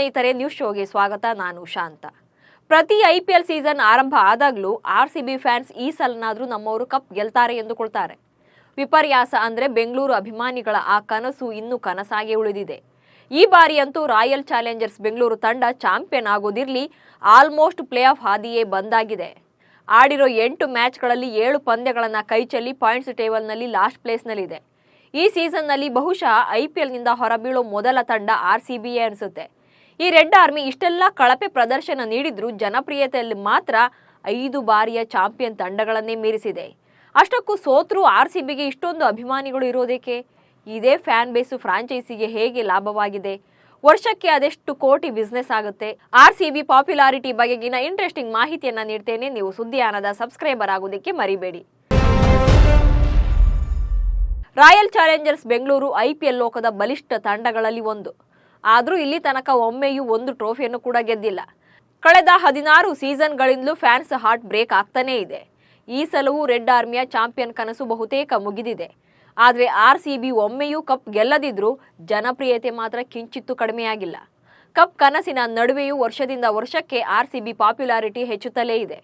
ಸ್ನೇಹಿತರೆ, ನ್ಯೂಸ್ ಶೋಗೆ ಸ್ವಾಗತ. ನಾನು ಶಾಂತ. ಪ್ರತಿ ಐ ಪಿ ಎಲ್ ಸೀಸನ್ ಆರಂಭ ಆದಾಗಲೂ ಆರ್ ಸಿ ಬಿ ಫ್ಯಾನ್ಸ್ ಈ ಸಲನಾದರೂ ನಮ್ಮವರು ಕಪ್ ಗೆಲ್ತಾರೆ ಎಂದುಕೊಳ್ತಾರೆ. ವಿಪರ್ಯಾಸ ಅಂದ್ರೆ ಬೆಂಗಳೂರು ಅಭಿಮಾನಿಗಳ ಆ ಕನಸು ಇನ್ನೂ ಕನಸಾಗಿ ಉಳಿದಿದೆ. ಈ ಬಾರಿಯಂತೂ ರಾಯಲ್ ಚಾಲೆಂಜರ್ಸ್ ಬೆಂಗಳೂರು ತಂಡ ಚಾಂಪಿಯನ್ ಆಗೋದಿರಲಿ, ಆಲ್ಮೋಸ್ಟ್ ಪ್ಲೇ ಆಫ್ ಹಾದಿಯೇ ಬಂದಾಗಿದೆ. ಆಡಿರೋ ಎಂಟು ಮ್ಯಾಚ್ಗಳಲ್ಲಿ ಏಳು ಪಂದ್ಯಗಳನ್ನು ಕೈಚೆಲ್ಲಿ ಪಾಯಿಂಟ್ಸ್ ಟೇಬಲ್ನಲ್ಲಿ ಲಾಸ್ಟ್ ಪ್ಲೇಸ್ನಲ್ಲಿದೆ. ಈ ಸೀಸನ್ನಲ್ಲಿ ಬಹುಶಃ ಐ ಪಿ ಎಲ್ನಿಂದ ಹೊರಬೀಳೋ ಮೊದಲ ತಂಡ ಆರ್ ಸಿ ಬಿಯೇ ಅನಿಸುತ್ತೆ. ಈ ರೆಡ್ ಆರ್ಮಿ ಇಷ್ಟೆಲ್ಲ ಕಳಪೆ ಪ್ರದರ್ಶನ ನೀಡಿದ್ರೂ ಜನಪ್ರಿಯತೆಯಲ್ಲಿ ಮಾತ್ರ ಐದು ಬಾರಿಯ ಚಾಂಪಿಯನ್ ತಂಡಗಳನ್ನೇ ಮೀರಿಸಿದೆ. ಅಷ್ಟಕ್ಕೂ ಸೋತ್ರೂ ಆರ್ ಸಿ ಬಿಗೆ ಇಷ್ಟೊಂದು ಅಭಿಮಾನಿಗಳು ಇರೋದಕ್ಕೆ ಇದೇ ಫ್ಯಾನ್ ಬೇಸು ಫ್ರಾಂಚೈಸಿಗೆ ಹೇಗೆ ಲಾಭವಾಗಿದೆ? ವರ್ಷಕ್ಕೆ ಅದೆಷ್ಟು ಕೋಟಿ ಬಿಸ್ನೆಸ್ ಆಗುತ್ತೆ? ಆರ್ ಸಿ ಬಿ ಪಾಪ್ಯುಲಾರಿಟಿ ಬಗೆಗಿನ ಇಂಟ್ರೆಸ್ಟಿಂಗ್ ಮಾಹಿತಿಯನ್ನ ನೀಡ್ತೇನೆ. ನೀವು ಸುದ್ದಿಯಾನದ ಸಬ್ಸ್ಕ್ರೈಬರ್ ಆಗೋದಕ್ಕೆ ಮರಿಬೇಡಿ. ರಾಯಲ್ ಚಾಲೆಂಜರ್ಸ್ ಬೆಂಗಳೂರು ಐಪಿಎಲ್ ಲೋಕದ ಬಲಿಷ್ಠ ತಂಡಗಳಲ್ಲಿ ಒಂದು. ಆದರೂ ಇಲ್ಲಿ ತನಕ ಒಮ್ಮೆಯೂ ಒಂದು ಟ್ರೋಫಿಯನ್ನು ಕೂಡ ಗೆದ್ದಿಲ್ಲ. ಕಳೆದ ಹದಿನಾರು ಸೀಸನ್ಗಳಿಂದಲೂ ಫ್ಯಾನ್ಸ್ ಹಾರ್ಟ್ ಬ್ರೇಕ್ ಆಗ್ತಾನೇ ಇದೆ. ಈ ಸಲವೂ ರೆಡ್ ಆರ್ಮಿಯ ಚಾಂಪಿಯನ್ ಕನಸು ಬಹುತೇಕ ಮುಗಿದಿದೆ. ಆದರೆ ಆರ್ ಸಿ ಬಿ ಒಮ್ಮೆಯೂ ಕಪ್ ಗೆಲ್ಲದಿದ್ರೂ ಜನಪ್ರಿಯತೆ ಮಾತ್ರ ಕಿಂಚಿತ್ತೂ ಕಡಿಮೆಯಾಗಿಲ್ಲ. ಕಪ್ ಕನಸಿನ ನಡುವೆಯೂ ವರ್ಷದಿಂದ ವರ್ಷಕ್ಕೆ ಆರ್ ಸಿ ಬಿ ಪಾಪ್ಯುಲಾರಿಟಿ ಹೆಚ್ಚುತ್ತಲೇ ಇದೆ.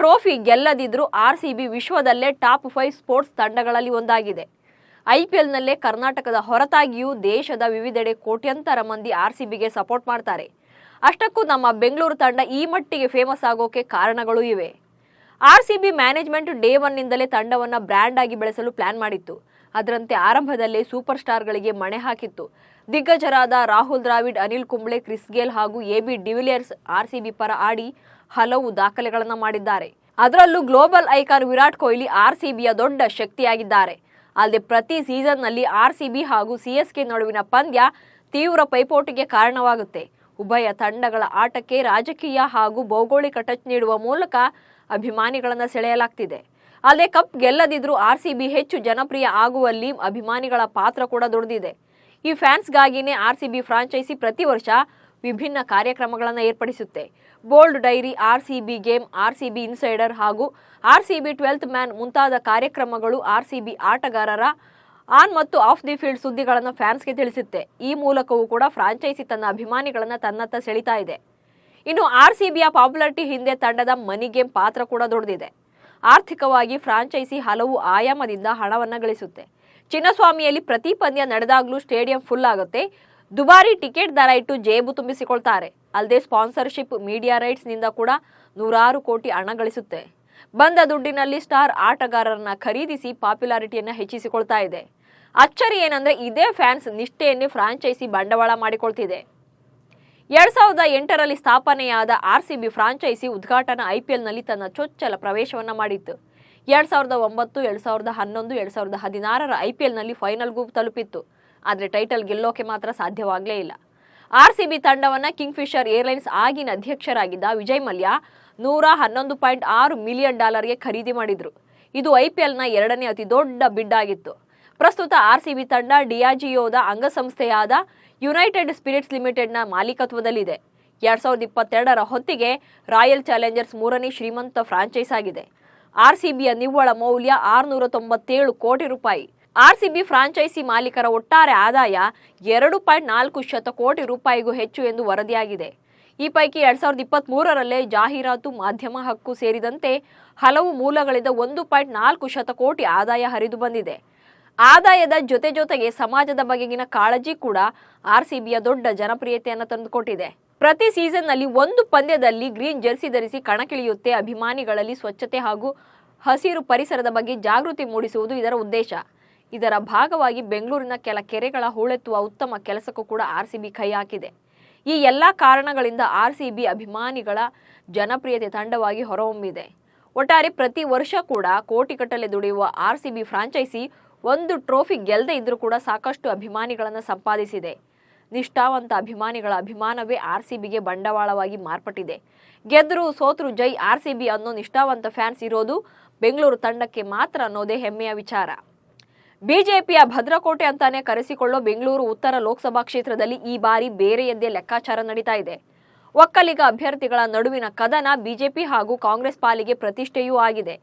ಟ್ರೋಫಿ ಗೆಲ್ಲದಿದ್ರೂ ಆರ್ ಸಿ ಬಿ ವಿಶ್ವದಲ್ಲೇ ಟಾಪ್ ಫೈವ್ ಸ್ಪೋರ್ಟ್ಸ್ ತಂಡಗಳಲ್ಲಿ ಒಂದಾಗಿದೆ. ಐಪಿಎಲ್ನಲ್ಲೇ ಕರ್ನಾಟಕದ ಹೊರತಾಗಿಯೂ ದೇಶದ ವಿವಿಧೆಡೆ ಕೋಟ್ಯಂತರ ಮಂದಿ ಆರ್ ಸಿ ಬಿಗೆ ಸಪೋರ್ಟ್ ಮಾಡ್ತಾರೆ. ಅಷ್ಟಕ್ಕೂ ನಮ್ಮ ಬೆಂಗಳೂರು ತಂಡ ಈ ಮಟ್ಟಿಗೆ ಫೇಮಸ್ ಆಗೋಕೆ ಕಾರಣಗಳು ಇವೆ. R C B management day ಒನ್ನಿಂದಲೇ ತಂಡವನ್ನ ಬ್ರ್ಯಾಂಡ್ ಆಗಿ ಬೆಳೆಸಲು ಪ್ಲಾನ್ ಮಾಡಿತ್ತು. ಅದರಂತೆ ಆರಂಭದಲ್ಲೇ ಸೂಪರ್ ಸ್ಟಾರ್ಗಳಿಗೆ ಮಣೆ ಹಾಕಿತ್ತು. ದಿಗ್ಗಜರಾದ ರಾಹುಲ್ ದ್ರಾವಿಡ್, ಅನಿಲ್ ಕುಂಬ್ಳೆ, ಕ್ರಿಸ್ ಗೇಲ್ ಹಾಗೂ A B de Villiers R C B ಪರ ಆಡಿ ಹಲವು ದಾಖಲೆಗಳನ್ನು ಮಾಡಿದ್ದಾರೆ. ಅದರಲ್ಲೂ global icon Virat Kohli R C ಬಿಯ ದೊಡ್ಡ ಶಕ್ತಿಯಾಗಿದ್ದಾರೆ. ಅಲ್ಲದೆ ಪ್ರತಿ ಸೀಸನ್ನಲ್ಲಿ ಆರ್ ಸಿ ಬಿ ಹಾಗೂ ಸಿಎಸ್ಕೆ ನಡುವಿನ ಪಂದ್ಯ ತೀವ್ರ ಪೈಪೋಟಿಗೆ ಕಾರಣವಾಗುತ್ತೆ. ಉಭಯ ತಂಡಗಳ ಆಟಕ್ಕೆ ರಾಜಕೀಯ ಹಾಗೂ ಭೌಗೋಳಿಕ ಟಚ್ ನೀಡುವ ಮೂಲಕ ಅಭಿಮಾನಿಗಳನ್ನು ಸೆಳೆಯಲಾಗ್ತಿದೆ. ಅಲ್ಲದೆ ಕಪ್ ಗೆಲ್ಲದಿದ್ರೂ ಬಿ ಹೆಚ್ಚು ಜನಪ್ರಿಯ ಆಗುವಲ್ಲಿ ಅಭಿಮಾನಿಗಳ ಪಾತ್ರ ಕೂಡ ದೊಡ್ಡದಿದೆ ಈ ಫ್ಯಾನ್ಸ್ಗಾಗಿಯೇ ಆರ್ ಸಿ ಬಿ ಫ್ರಾಂಚೈಸಿ ಪ್ರತಿ ವರ್ಷ ವಿಭಿನ್ನ ಕಾರ್ಯಕ್ರಮಗಳನ್ನು ಏರ್ಪಡಿಸುತ್ತೆ. Bold diary R C B game R C B insider ಹಾಗೂ R C B twelfth man ಮುಂತಾದ ಕಾರ್ಯಕ್ರಮಗಳು ಆರ್ ಸಿ ಬಿ ಆಟಗಾರರ ಆನ್ ಮತ್ತು ಆಫ್ ದಿ ಫೀಲ್ಡ್ ಸುದ್ದಿಗಳನ್ನು ಫ್ಯಾನ್ಸ್ಗೆ ತಿಳಿಸುತ್ತೆ. ಈ ಮೂಲಕವೂ ಕೂಡ ಫ್ರಾಂಚೈಸಿ ತನ್ನ ಅಭಿಮಾನಿಗಳನ್ನು ತನ್ನತ್ತ ಸೆಳಿತಾ ಇದೆ. ಇನ್ನು ಆರ್ ಸಿ ಬಿಯ ಪಾಪ್ಯುಲಾರಿಟಿ ಹಿಂದೆ ತಂಡದ ಮನಿ ಗೇಮ್ ಪಾತ್ರ ಕೂಡ ದೊಡ್ಡದಿದೆ ಆರ್ಥಿಕವಾಗಿ ಫ್ರಾಂಚೈಸಿ ಹಲವು ಆಯಾಮದಿಂದ ಹಣವನ್ನು ಗಳಿಸುತ್ತೆ. ಚಿನ್ನಸ್ವಾಮಿಯಲ್ಲಿ ಪ್ರತಿ ಪಂದ್ಯ ನಡೆದಾಗಲೂ ಸ್ಟೇಡಿಯಂ ಫುಲ್ ಆಗುತ್ತೆ. ದುಬಾರಿ ಟಿಕೆಟ್ ದರ ಇಟ್ಟು ಜೇಬು ತುಂಬಿಸಿಕೊಳ್ತಾರೆ. ಅಲ್ಲದೆ ಸ್ಪಾನ್ಸರ್ಶಿಪ್, ಮೀಡಿಯಾ ರೈಟ್ಸ್ನಿಂದ ಕೂಡ ನೂರಾರು ಕೋಟಿ ಹಣ ಗಳಿಸುತ್ತೆ. ಬಂದ ದುಡ್ಡಿನಲ್ಲಿ ಸ್ಟಾರ್ ಆಟಗಾರರನ್ನ ಖರೀದಿಸಿ ಪಾಪ್ಯುಲಾರಿಟಿಯನ್ನು ಹೆಚ್ಚಿಸಿಕೊಳ್ತಾ ಇದೆ. ಅಚ್ಚರಿ ಏನಂದ್ರೆ ಇದೇ ಫ್ಯಾನ್ಸ್ ನಿಷ್ಠೆಯನ್ನೇ ಫ್ರಾಂಚೈಸಿ ಬಂಡವಾಳ ಮಾಡಿಕೊಳ್ತಿದೆ. ಎರಡ್ ಸಾವಿರದ ಎಂಟರಲ್ಲಿ ಸ್ಥಾಪನೆಯಾದ ಆರ್ ಸಿ ಬಿ ಫ್ರಾಂಚೈಸಿ ಉದ್ಘಾಟನಾ ಐಪಿಎಲ್ನಲ್ಲಿ ತನ್ನ ಚೊಚ್ಚಲ ಪ್ರವೇಶವನ್ನ ಮಾಡಿತ್ತು. ಎರಡ್ ಸಾವಿರದ ಒಂಬತ್ತು, ಎರಡ್ ಸಾವಿರದ ಹನ್ನೊಂದು, ಎರಡ್ ಸಾವಿರದ ಹದಿನಾರರ ಐಪಿಎಲ್ನಲ್ಲಿ ಫೈನಲ್ಗೂ ತಲುಪಿತ್ತು. ಆದರೆ ಟೈಟಲ್ ಗೆಲ್ಲೋಕೆ ಮಾತ್ರ ಸಾಧ್ಯವಾಗಲೇ ಇಲ್ಲ. ಆರ್ ಸಿ ಬಿ ತಂಡವನ್ನು ಕಿಂಗ್ಫಿಷರ್ ಏರ್ಲೈನ್ಸ್ ಆಗಿನ ಅಧ್ಯಕ್ಷರಾಗಿದ್ದ ವಿಜಯ್ ಮಲ್ಯ ನೂರ ಹನ್ನೊಂದು ಪಾಯಿಂಟ್ ಆರು ಮಿಲಿಯನ್ ಡಾಲರ್ಗೆ ಖರೀದಿ ಮಾಡಿದರು. ಇದು ಐ ಪಿ ಎಲ್ನ ಎರಡನೇ ಅತಿ ದೊಡ್ಡ ಬಿಡ್ ಆಗಿತ್ತು. ಪ್ರಸ್ತುತ ಆರ್ ಸಿ ಬಿ ತಂಡ ಡಿಯಾಜಿಯೋದ ಅಂಗಸಂಸ್ಥೆಯಾದ ಯುನೈಟೆಡ್ ಸ್ಪಿರಿಟ್ಸ್ ಲಿಮಿಟೆಡ್ನ ಮಾಲೀಕತ್ವದಲ್ಲಿದೆ. ಎರಡ್ ಸಾವಿರದ ಇಪ್ಪತ್ತೆರಡರ ಹೊತ್ತಿಗೆ ರಾಯಲ್ ಚಾಲೆಂಜರ್ಸ್ ಮೂರನೇ ಶ್ರೀಮಂತ ಫ್ರಾಂಚೈಸ್ ಆಗಿದೆ. ಆರ್ ಸಿ ಬಿಯ ನಿವ್ವಳ ಮೌಲ್ಯ ಆರುನೂರ ತೊಂಬತ್ತೇಳು ಕೋಟಿ ರೂಪಾಯಿ. ಆರ್ ಸಿ ಬಿ ಫ್ರಾಂಚೈಸಿ ಮಾಲೀಕರ ಒಟ್ಟಾರೆ ಆದಾಯ ಎರಡು ಪಾಯಿಂಟ್ ನಾಲ್ಕು ಶತಕೋಟಿ ರೂಪಾಯಿಗೂ ಹೆಚ್ಚು ಎಂದು ವರದಿಯಾಗಿದೆ. ಈ ಪೈಕಿ ಎರಡ್ ಸಾವಿರದ ಇಪ್ಪತ್ತ್ ಮೂರರಲ್ಲೇ ಜಾಹೀರಾತು ಮಾಧ್ಯಮ ಹಕ್ಕು ಸೇರಿದಂತೆ ಹಲವು ಮೂಲಗಳಿಂದ ಒಂದು ಪಾಯಿಂಟ್ ನಾಲ್ಕು ಶತಕೋಟಿ ಆದಾಯ ಹರಿದು ಬಂದಿದೆ. ಆದಾಯದ ಜೊತೆ ಜೊತೆಗೆ ಸಮಾಜದ ಬಗೆಗಿನ ಕಾಳಜಿ ಕೂಡ ಆರ್ ಸಿ ಬಿಯ ದೊಡ್ಡ ಜನಪ್ರಿಯತೆಯನ್ನು ತಂದುಕೊಟ್ಟಿದೆ. ಪ್ರತಿ ಸೀಸನ್ನಲ್ಲಿ ಒಂದು ಪಂದ್ಯದಲ್ಲಿ ಗ್ರೀನ್ ಜೆರ್ಸಿ ಧರಿಸಿ ಕಣಕ್ಕಿಳಿಯುತ್ತೆ ಅಭಿಮಾನಿಗಳಲ್ಲಿ ಸ್ವಚ್ಛತೆ ಹಾಗೂ ಹಸಿರು ಪರಿಸರದ ಬಗ್ಗೆ ಜಾಗೃತಿ ಮೂಡಿಸುವುದು ಇದರ ಉದ್ದೇಶ. ಇದರ ಭಾಗವಾಗಿ ಬೆಂಗಳೂರಿನ ಕೆಲ ಕೆರೆಗಳ ಹೂಳೆತ್ತುವ ಉತ್ತಮ ಕೆಲಸಕ್ಕೂ ಕೂಡ ಆರ್ ಸಿ ಬಿ ಕೈ ಹಾಕಿದೆ. ಈ ಎಲ್ಲ ಕಾರಣಗಳಿಂದ ಆರ್ ಸಿ ಬಿ ಅಭಿಮಾನಿಗಳ ಜನಪ್ರಿಯತೆ ತಂಡವಾಗಿ ಹೊರಹೊಮ್ಮಿದೆ. ಒಟ್ಟಾರೆ ಪ್ರತಿ ವರ್ಷ ಕೂಡ ಕೋಟಿಗಟ್ಟಲೆ ದುಡಿಯುವ ಆರ್ ಸಿ ಬಿ ಫ್ರಾಂಚೈಸಿ ಒಂದು ಟ್ರೋಫಿ ಗೆಲ್ಲದೆ ಇದ್ರೂ ಕೂಡ ಸಾಕಷ್ಟು ಅಭಿಮಾನಿಗಳನ್ನು ಸಂಪಾದಿಸಿದೆ. ನಿಷ್ಠಾವಂತ ಅಭಿಮಾನಿಗಳ ಅಭಿಮಾನವೇ ಆರ್ ಸಿ ಬಿಗೆ ಬಂಡವಾಳವಾಗಿ ಮಾರ್ಪಟ್ಟಿದೆ. ಗೆದ್ರು ಸೋತ್ರು ಜೈ ಆರ್ ಸಿ ಬಿ ಅನ್ನೋ ನಿಷ್ಠಾವಂತ ಫ್ಯಾನ್ಸ್ ಇರೋದು ಬೆಂಗಳೂರು ತಂಡಕ್ಕೆ ಮಾತ್ರ ಅನ್ನೋದೇ ಹೆಮ್ಮೆಯ ವಿಚಾರ. ಬಿಜೆಪಿಯ ಭದ್ರಕೋಟೆ ಅಂತಾನೆ ಕರೆಸಿಕೊಳ್ಳೋ ಬೆಂಗಳೂರು ಉತ್ತರ ಲೋಕಸಭಾ ಕ್ಷೇತ್ರದಲ್ಲಿ ಈ ಬಾರಿ ಬೇರೆ ಎಂದೇ ಲೆಕ್ಕಾಚಾರ ನಡೀತಾ ಇದೆ. ಒಕ್ಕಲಿಗ ಅಭ್ಯರ್ಥಿಗಳ ನಡುವಿನ ಕದನ ಬಿಜೆಪಿ ಹಾಗೂ ಕಾಂಗ್ರೆಸ್ ಪಾಲಿಗೆ ಪ್ರತಿಷ್ಠೆಯೂ ಆಗಿದೆ.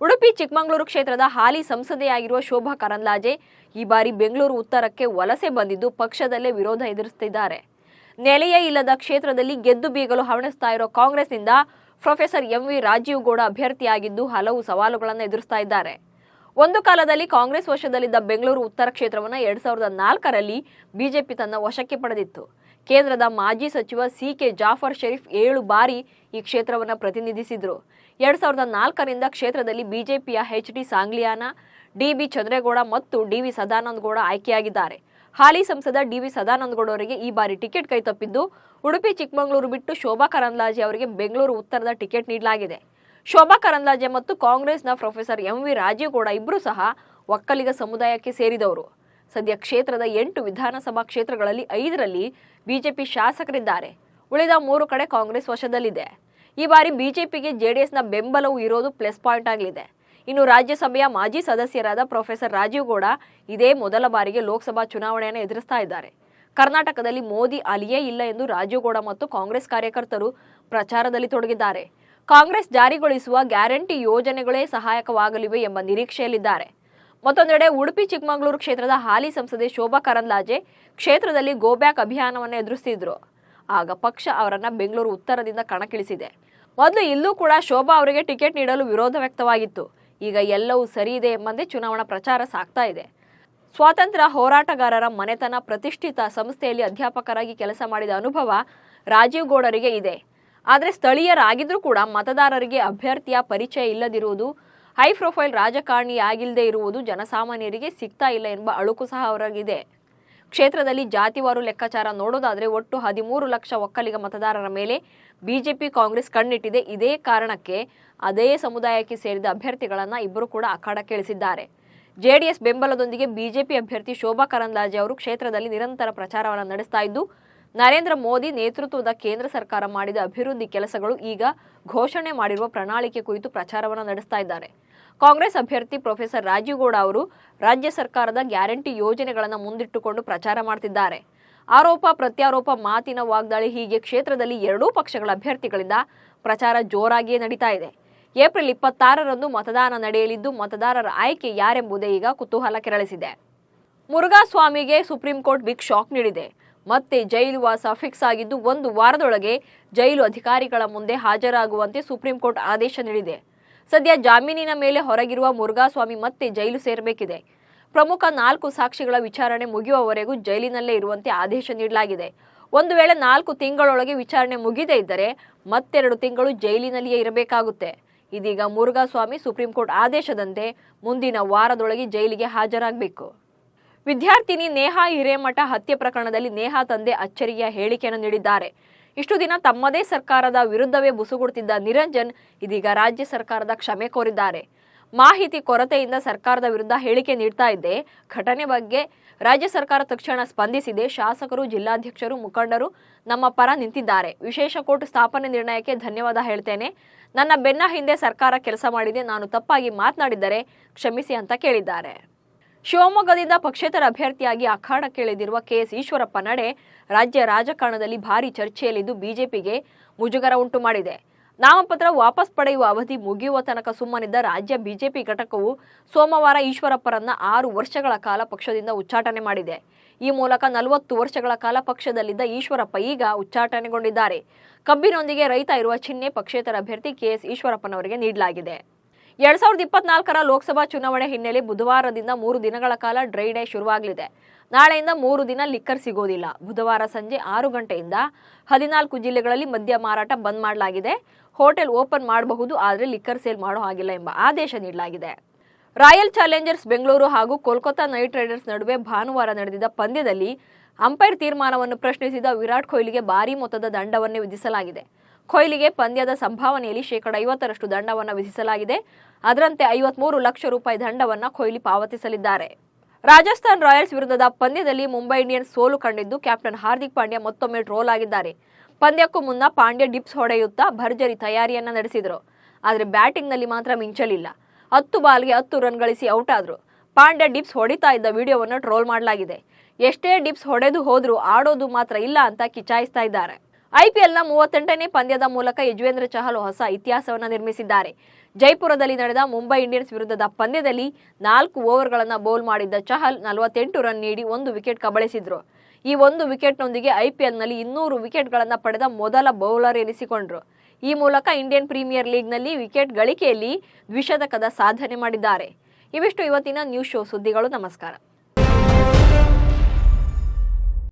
ಉಡುಪಿ ಚಿಕ್ಕಮಗಳೂರು ಕ್ಷೇತ್ರದ ಹಾಲಿ ಸಂಸದೆಯಾಗಿರುವ ಶೋಭಾ ಕರಂದ್ಲಾಜೆ ಈ ಬಾರಿ ಬೆಂಗಳೂರು ಉತ್ತರಕ್ಕೆ ವಲಸೆ ಬಂದಿದ್ದು ಪಕ್ಷದಲ್ಲೇ ವಿರೋಧ ಎದುರಿಸುತ್ತಿದ್ದಾರೆ. ನೆಲೆಯೇ ಇಲ್ಲದ ಕ್ಷೇತ್ರದಲ್ಲಿ ಗೆದ್ದು ಬೀಗಲು ಹವಣಿಸ್ತಾ ಇರೋ ಕಾಂಗ್ರೆಸ್ನಿಂದ professor M V Rajeev Gowda ಅಭ್ಯರ್ಥಿಯಾಗಿದ್ದು ಹಲವು ಸವಾಲುಗಳನ್ನು ಎದುರಿಸ್ತಾ ಇದ್ದಾರೆ. ಒಂದು ಕಾಲದಲ್ಲಿ ಕಾಂಗ್ರೆಸ್ ವಶದಲ್ಲಿದ್ದ ಬೆಂಗಳೂರು ಉತ್ತರ ಕ್ಷೇತ್ರವನ್ನು ಎರಡ್ ಸಾವಿರದ ನಾಲ್ಕರಲ್ಲಿ ಬಿಜೆಪಿ ತನ್ನ ವಶಕ್ಕೆ ಪಡೆದಿತ್ತು. ಕೇಂದ್ರದ ಮಾಜಿ ಸಚಿವ ಸಿ ಕೆ ಜಾಫರ್ ಶರೀಫ್ ಏಳು ಬಾರಿ ಈ ಕ್ಷೇತ್ರವನ್ನು ಪ್ರತಿನಿಧಿಸಿದ್ರು. ಎರಡ್ ಸಾವಿರದ ನಾಲ್ಕರಿಂದ ಕ್ಷೇತ್ರದಲ್ಲಿ ಬಿಜೆಪಿಯ H D Sangliana, D B Chandregowda ಮತ್ತು ಡಿ ವಿ ಸದಾನಂದ ಗೌಡ ಆಯ್ಕೆಯಾಗಿದ್ದಾರೆ. ಹಾಲಿ ಸಂಸದ ಡಿ ವಿ ಸದಾನಂದ ಈ ಬಾರಿ ಟಿಕೆಟ್ ಕೈತಪ್ಪಿದ್ದು, ಉಡುಪಿ ಚಿಕ್ಕಮಗಳೂರು ಬಿಟ್ಟು ಶೋಭಾ ಕರಂದ್ಲಾಜೆ ಅವರಿಗೆ ಬೆಂಗಳೂರು ಉತ್ತರದ ಟಿಕೆಟ್ ನೀಡಲಾಗಿದೆ. ಶೋಭಾ ಕರಂದ್ಲಾಜೆ ಮತ್ತು ಕಾಂಗ್ರೆಸ್ನ professor M V Rajeev Gowda ಇಬ್ಬರು ಸಹ ಒಕ್ಕಲಿಗ ಸಮುದಾಯಕ್ಕೆ ಸೇರಿದವರು. ಸದ್ಯ ಕ್ಷೇತ್ರದ ಎಂಟು ವಿಧಾನಸಭಾ ಕ್ಷೇತ್ರಗಳಲ್ಲಿ ಐದರಲ್ಲಿ ಬಿಜೆಪಿ ಶಾಸಕರಿದ್ದಾರೆ. ಉಳಿದ ಮೂರು ಕಡೆ ಕಾಂಗ್ರೆಸ್ ವಶದಲ್ಲಿದೆ. ಈ ಬಾರಿ ಬಿಜೆಪಿಗೆ ಜೆಡಿಎಸ್ನ ಬೆಂಬಲವು ಇರೋದು ಪ್ಲಸ್ ಪಾಯಿಂಟ್ ಆಗಲಿದೆ. ಇನ್ನು ರಾಜ್ಯಸಭೆಯ ಮಾಜಿ ಸದಸ್ಯರಾದ ಪ್ರೊಫೆಸರ್ ರಾಜೀವ್ ಗೌಡ ಇದೇ ಮೊದಲ ಬಾರಿಗೆ ಲೋಕಸಭಾ ಚುನಾವಣೆಯನ್ನು ಎದುರಿಸ್ತಾ ಇದ್ದಾರೆ. ಕರ್ನಾಟಕದಲ್ಲಿ ಮೋದಿ ಅಲಿಯೇ ಇಲ್ಲ ಎಂದು ರಾಜೀವ್ ಗೌಡ ಮತ್ತು ಕಾಂಗ್ರೆಸ್ ಕಾರ್ಯಕರ್ತರು ಪ್ರಚಾರದಲ್ಲಿ ತೊಡಗಿದ್ದಾರೆ. ಕಾಂಗ್ರೆಸ್ ಜಾರಿಗೊಳಿಸುವ ಗ್ಯಾರಂಟಿ ಯೋಜನೆಗಳೇ ಸಹಾಯಕವಾಗಲಿವೆ ಎಂಬ ನಿರೀಕ್ಷೆಯಲ್ಲಿದ್ದಾರೆ. ಮತ್ತೊಂದೆಡೆ ಉಡುಪಿ ಚಿಕ್ಕಮಗಳೂರು ಕ್ಷೇತ್ರದ ಹಾಲಿ ಸಂಸದೆ ಶೋಭಾ ಕರಂದ್ಲಾಜೆ ಕ್ಷೇತ್ರದಲ್ಲಿ ಗೋಬ್ಯಾಕ್ ಅಭಿಯಾನವನ್ನು ಎದುರಿಸಿದ್ರು ಆಗ ಪಕ್ಷ ಅವರನ್ನ ಬೆಂಗಳೂರು ಉತ್ತರದಿಂದ ಕಣಕ್ಕಿಳಿಸಿದೆ. ಮೊದಲು ಇಲ್ಲೂ ಕೂಡ ಶೋಭಾ ಅವರಿಗೆ ಟಿಕೆಟ್ ನೀಡಲು ವಿರೋಧ ವ್ಯಕ್ತವಾಗಿತ್ತು. ಈಗ ಎಲ್ಲವೂ ಸರಿ ಇದೆ ಎಂಬಂತೆ ಚುನಾವಣಾ ಪ್ರಚಾರ ಸಾಗ್ತಾ ಇದೆ. ಸ್ವಾತಂತ್ರ್ಯ ಹೋರಾಟಗಾರರ ಮನೆತನ ಪ್ರತಿಷ್ಠಿತ ಸಂಸ್ಥೆಯಲ್ಲಿ ಅಧ್ಯಾಪಕರಾಗಿ ಕೆಲಸ ಮಾಡಿದ ಅನುಭವ ರಾಜೀವ್ ಗೌಡರಿಗೆ ಇದೆ. ಆದರೆ ಸ್ಥಳೀಯರಾಗಿದ್ದರೂ ಕೂಡ ಮತದಾರರಿಗೆ ಅಭ್ಯರ್ಥಿಯ ಪರಿಚಯ ಇಲ್ಲದಿರುವುದು, ಹೈ ಪ್ರೊಫೈಲ್ ರಾಜಕಾರಣಿಯಾಗಿಲ್ಲದೆ ಇರುವುದು ಜನಸಾಮಾನ್ಯರಿಗೆ ಸಿಗ್ತಾ ಇಲ್ಲ ಎಂಬ ಅಳುಕು ಸಹ ಅವರಾಗಿದೆ. ಕ್ಷೇತ್ರದಲ್ಲಿ ಜಾತಿವಾರು ಲೆಕ್ಕಾಚಾರ ನೋಡೋದಾದರೆ ಒಟ್ಟು ಹದಿಮೂರು ಲಕ್ಷ ಒಕ್ಕಲಿಗ ಮತದಾರರ ಮೇಲೆ ಬಿಜೆಪಿ ಕಾಂಗ್ರೆಸ್ ಕಣ್ಣಿಟ್ಟಿದೆ. ಇದೇ ಕಾರಣಕ್ಕೆ ಅದೇ ಸಮುದಾಯಕ್ಕೆ ಸೇರಿದ ಅಭ್ಯರ್ಥಿಗಳನ್ನು ಇಬ್ಬರು ಕೂಡ ಅಖಾಡಕ್ಕೆ ಇಳಿಸಿದ್ದಾರೆ ಜೆಡಿಎಸ್ ಬೆಂಬಲದೊಂದಿಗೆ ಬಿಜೆಪಿ ಅಭ್ಯರ್ಥಿ ಶೋಭಾ ಕರಂದ್ಲಾಜೆ ಅವರು ಕ್ಷೇತ್ರದಲ್ಲಿ ನಿರಂತರ ಪ್ರಚಾರವನ್ನು ನಡೆಸ್ತಾ ಇದ್ದು ನರೇಂದ್ರ ಮೋದಿ ನೇತೃತ್ವದ ಕೇಂದ್ರ ಸರ್ಕಾರ ಮಾಡಿದ ಅಭಿವೃದ್ಧಿ ಕೆಲಸಗಳು ಈಗ ಘೋಷಣೆ ಮಾಡಿರುವ ಪ್ರಣಾಳಿಕೆ ಕುರಿತು ಪ್ರಚಾರವನ್ನು ನಡೆಸ್ತಾ ಇದ್ದಾರೆ. ಕಾಂಗ್ರೆಸ್ ಅಭ್ಯರ್ಥಿ ಪ್ರೊಫೆಸರ್ ರಾಜೀವ್ಗೌಡ ಅವರು ರಾಜ್ಯ ಸರ್ಕಾರದ ಗ್ಯಾರಂಟಿ ಯೋಜನೆಗಳನ್ನು ಮುಂದಿಟ್ಟುಕೊಂಡು ಪ್ರಚಾರ ಮಾಡ್ತಿದ್ದಾರೆ. ಆರೋಪ, ಪ್ರತ್ಯಾರೋಪ, ಮಾತಿನ ವಾಗ್ದಾಳಿ ಹೀಗೆ ಕ್ಷೇತ್ರದಲ್ಲಿ ಎರಡೂ ಪಕ್ಷಗಳ ಅಭ್ಯರ್ಥಿಗಳಿಂದ ಪ್ರಚಾರ ಜೋರಾಗಿಯೇ ನಡೀತಾ ಇದೆ. ಏಪ್ರಿಲ್ ಇಪ್ಪತ್ತಾರರಂದು ಮತದಾನ ನಡೆಯಲಿದ್ದು, ಮತದಾರರ ಆಯ್ಕೆ ಯಾರೆಂಬುದೇ ಈಗ ಕುತೂಹಲ ಕೆರಳಿಸಿದೆ. ಮುರುಘಾಸ್ವಾಮಿಗೆ ಸುಪ್ರೀಂ ಕೋರ್ಟ್ ಬಿಗ್ ಶಾಕ್ ನೀಡಿದೆ. ಮತ್ತೆ ಜೈಲು ವಾಸ ಫಿಕ್ಸ್ ಆಗಿದ್ದು ಒಂದು ವಾರದೊಳಗೆ ಜೈಲು ಅಧಿಕಾರಿಗಳ ಮುಂದೆ ಹಾಜರಾಗುವಂತೆ ಸುಪ್ರೀಂ ಕೋರ್ಟ್ ಆದೇಶ ನೀಡಿದೆ. ಸದ್ಯ ಜಾಮೀನಿನ ಮೇಲೆ ಹೊರಗಿರುವ ಮುರುಘಾಸ್ವಾಮಿ ಮತ್ತೆ ಜೈಲು ಸೇರಬೇಕಿದೆ. ಪ್ರಮುಖ ನಾಲ್ಕು ಸಾಕ್ಷಿಗಳ ವಿಚಾರಣೆ ಮುಗಿಯುವವರೆಗೂ ಜೈಲಿನಲ್ಲೇ ಇರುವಂತೆ ಆದೇಶ ನೀಡಲಾಗಿದೆ. ಒಂದು ವೇಳೆ ನಾಲ್ಕು ತಿಂಗಳೊಳಗೆ ವಿಚಾರಣೆ ಮುಗಿದೇ ಇದ್ದರೆ ಮತ್ತೆರಡು ತಿಂಗಳು ಜೈಲಿನಲ್ಲಿಯೇ ಇರಬೇಕಾಗುತ್ತೆ. ಇದೀಗ ಮುರುಘಾಸ್ವಾಮಿ ಸುಪ್ರೀಂ ಕೋರ್ಟ್ ಆದೇಶದಂತೆ ಮುಂದಿನ ವಾರದೊಳಗೆ ಜೈಲಿಗೆ ಹಾಜರಾಗಬೇಕು. ವಿದ್ಯಾರ್ಥಿನಿ ನೇಹಾ ಹಿರೇಮಠ ಹತ್ಯೆ ಪ್ರಕರಣದಲ್ಲಿ ನೇಹಾ ತಂದೆ ಅಚ್ಚರಿಯ ಹೇಳಿಕೆಯನ್ನು ನೀಡಿದ್ದಾರೆ. ಇಷ್ಟು ದಿನ ತಮ್ಮದೇ ಸರ್ಕಾರದ ವಿರುದ್ಧವೇ ಬುಸುಗುಡುತ್ತಿದ್ದ ನಿರಂಜನ್ ಇದೀಗ ರಾಜ್ಯ ಸರ್ಕಾರದ ಕ್ಷಮೆ ಕೋರಿದ್ದಾರೆ. ಮಾಹಿತಿ ಕೊರತೆಯಿಂದ ಸರ್ಕಾರದ ವಿರುದ್ಧ ಹೇಳಿಕೆ ನೀಡ್ತಾ ಇದ್ದೆ. ಘಟನೆ ಬಗ್ಗೆ ರಾಜ್ಯ ಸರ್ಕಾರ ತಕ್ಷಣ ಸ್ಪಂದಿಸಿದೆ. ಶಾಸಕರು, ಜಿಲ್ಲಾಧ್ಯಕ್ಷರು, ಮುಖಂಡರು ನಮ್ಮ ಪರ ನಿಂತಿದ್ದಾರೆ. ವಿಶೇಷ ಕೋರ್ಟ್ ಸ್ಥಾಪನೆ ನಿರ್ಣಯಕ್ಕೆ ಧನ್ಯವಾದ ಹೇಳ್ತೇನೆ. ನನ್ನ ಬೆನ್ನ ಹಿಂದೆ ಸರ್ಕಾರ ಕೆಲಸ ಮಾಡಿದೆ. ನಾನು ತಪ್ಪಾಗಿ ಮಾತನಾಡಿದ್ದರೆ ಕ್ಷಮಿಸಿ ಅಂತ ಕೇಳಿದ್ದಾರೆ. ಶಿವಮೊಗ್ಗದಿಂದ ಪಕ್ಷೇತರ ಅಭ್ಯರ್ಥಿಯಾಗಿ ಅಖಾಡಕ್ಕಿಳಿದಿರುವ ಕೆಎಸ್ ಈಶ್ವರಪ್ಪ ನಡೆ ರಾಜ್ಯ ರಾಜಕಾರಣದಲ್ಲಿ ಭಾರಿ ಚರ್ಚೆಯಲ್ಲಿದ್ದು ಬಿಜೆಪಿಗೆ ಮುಜುಗರ ಉಂಟು ಮಾಡಿದೆ. ನಾಮಪತ್ರ ವಾಪಸ್ ಪಡೆಯುವ ಅವಧಿ ಮುಗಿಯುವ ತನಕ ಸುಮ್ಮನಿದ್ದ ರಾಜ್ಯ ಬಿಜೆಪಿ ಘಟಕವು ಸೋಮವಾರ ಈಶ್ವರಪ್ಪರನ್ನ ಆರು ವರ್ಷಗಳ ಕಾಲ ಪಕ್ಷದಿಂದ ಉಚ್ಚಾಟನೆ ಮಾಡಿದೆ. ಈ ಮೂಲಕ ನಲವತ್ತು ವರ್ಷಗಳ ಕಾಲ ಪಕ್ಷದಲ್ಲಿದ್ದ ಈಶ್ವರಪ್ಪ ಈಗ ಉಚ್ಚಾಟನೆಗೊಂಡಿದ್ದಾರೆ. ಕಬ್ಬಿನೊಂದಿಗೆ ರೈತ ಇರುವ ಚಿಹ್ನೆ ಪಕ್ಷೇತರ ಅಭ್ಯರ್ಥಿ ಕೆಎಸ್ ಈಶ್ವರಪ್ಪನವರಿಗೆ ನೀಡಲಾಗಿದೆ. ಎರಡ್ ಸಾವಿರದ ಇಪ್ಪತ್ನಾಲ್ಕರ ಲೋಕಸಭಾ ಚುನಾವಣೆ ಹಿನ್ನೆಲೆ ಬುಧವಾರದಿಂದ ಮೂರು ದಿನಗಳ ಕಾಲ ಡ್ರೈ ಡೇ ಶುರುವಾಗಲಿದೆ. ನಾಳೆಯಿಂದ ಮೂರು ದಿನ ಲಿಕ್ಕರ್ ಸಿಗೋದಿಲ್ಲ. ಬುಧವಾರ ಸಂಜೆ ಆರು ಗಂಟೆಯಿಂದ ಹದಿನಾಲ್ಕು ಜಿಲ್ಲೆಗಳಲ್ಲಿ ಮದ್ಯ ಮಾರಾಟ ಬಂದ್ ಮಾಡಲಾಗಿದೆ. ಹೋಟೆಲ್ ಓಪನ್ ಮಾಡಬಹುದು, ಆದರೆ ಲಿಕ್ಕರ್ ಸೇಲ್ ಮಾಡೋ ಹಾಗಿಲ್ಲ ಎಂಬ ಆದೇಶ ನೀಡಲಾಗಿದೆ. ರಾಯಲ್ ಚಾಲೆಂಜರ್ಸ್ ಬೆಂಗಳೂರು ಹಾಗೂ ಕೋಲ್ಕತ್ತಾ ನೈಟ್ ರೈಡರ್ಸ್ ನಡುವೆ ಭಾನುವಾರ ನಡೆದಿದ್ದ ಪಂದ್ಯದಲ್ಲಿ ಅಂಪೈರ್ ತೀರ್ಮಾನವನ್ನು ಪ್ರಶ್ನಿಸಿದ ವಿರಾಟ್ ಕೊಹ್ಲಿಗೆ ಭಾರೀ ಮೊತ್ತದ ದಂಡವನ್ನೇ ವಿಧಿಸಲಾಗಿದೆ. ಕೊಹ್ಲಿಗೆ ಪಂದ್ಯದ ಸಂಭಾವನೆಯಲ್ಲಿ ಶೇಕಡ ಐವತ್ತರಷ್ಟು ದಂಡವನ್ನು ವಿಧಿಸಲಾಗಿದೆ. ಅದರಂತೆ ಐವತ್ಮೂರು ಲಕ್ಷ ರೂಪಾಯಿ ದಂಡವನ್ನು ಕೊಹ್ಲಿ ಪಾವತಿಸಲಿದ್ದಾರೆ. ರಾಜಸ್ಥಾನ್ ರಾಯಲ್ಸ್ ವಿರುದ್ಧದ ಪಂದ್ಯದಲ್ಲಿ ಮುಂಬೈ ಇಂಡಿಯನ್ಸ್ ಸೋಲು ಕಂಡಿದ್ದು ಕ್ಯಾಪ್ಟನ್ ಹಾರ್ದಿಕ್ ಪಾಂಡ್ಯ ಮತ್ತೊಮ್ಮೆ ಟ್ರೋಲ್ ಆಗಿದ್ದಾರೆ. ಪಂದ್ಯಕ್ಕೂ ಮುನ್ನ ಪಾಂಡ್ಯ ಡಿಪ್ಸ್ ಹೊಡೆಯುತ್ತಾ ಭರ್ಜರಿ ತಯಾರಿಯನ್ನ ನಡೆಸಿದರು. ಆದರೆ ಬ್ಯಾಟಿಂಗ್ನಲ್ಲಿ ಮಾತ್ರ ಮಿಂಚಲಿಲ್ಲ. ಹತ್ತು ಬಾಲ್ಗೆ ಹತ್ತು ರನ್ ಗಳಿಸಿ ಔಟ್ ಆದರು. ಪಾಂಡ್ಯ ಡಿಪ್ಸ್ ಹೊಡಿತಾ ಇದ್ದ ವಿಡಿಯೋವನ್ನು ಟ್ರೋಲ್ ಮಾಡಲಾಗಿದೆ. ಎಷ್ಟೇ ಡಿಪ್ಸ್ ಹೊಡೆದು ಹೋದರೂ ಆಡೋದು ಮಾತ್ರ ಇಲ್ಲ ಅಂತ ಕಿಚಾಯಿಸ್ತಾ ಇದ್ದಾರೆ. ಐಪಿಎಲ್ನ ಮೂವತ್ತೆಂಟನೇ ಪಂದ್ಯದ ಮೂಲಕ ಯಜುವೇಂದ್ರ ಚಹಲ್ ಹೊಸ ಇತಿಹಾಸವನ್ನು ನಿರ್ಮಿಸಿದ್ದಾರೆ. ಜೈಪುರದಲ್ಲಿ ನಡೆದ ಮುಂಬೈ ಇಂಡಿಯನ್ಸ್ ವಿರುದ್ಧದ ಪಂದ್ಯದಲ್ಲಿ ನಾಲ್ಕು ಓವರ್ಗಳನ್ನು ಬೌಲ್ ಮಾಡಿದ್ದ ಚಹಲ್ ನಲವತ್ತೆಂಟು ರನ್ ನೀಡಿ ಒಂದು ವಿಕೆಟ್ ಕಬಳಿಸಿದ್ರು. ಈ ಒಂದು ವಿಕೆಟ್ನೊಂದಿಗೆ ಐಪಿಎಲ್ನಲ್ಲಿ ಇನ್ನೂರು ವಿಕೆಟ್ಗಳನ್ನು ಪಡೆದ ಮೊದಲ ಬೌಲರ್ ಎನಿಸಿಕೊಂಡ್ರು. ಈ ಮೂಲಕ ಇಂಡಿಯನ್ ಪ್ರೀಮಿಯರ್ ಲೀಗ್ನಲ್ಲಿ ವಿಕೆಟ್ ಗಳಿಕೆಯಲ್ಲಿ ದ್ವಿಶತಕದ ಸಾಧನೆ ಮಾಡಿದ್ದಾರೆ. ಇವಿಷ್ಟು ಇವತ್ತಿನ ನ್ಯೂಸ್ ಶೋ ಸುದ್ದಿಗಳು. ನಮಸ್ಕಾರ.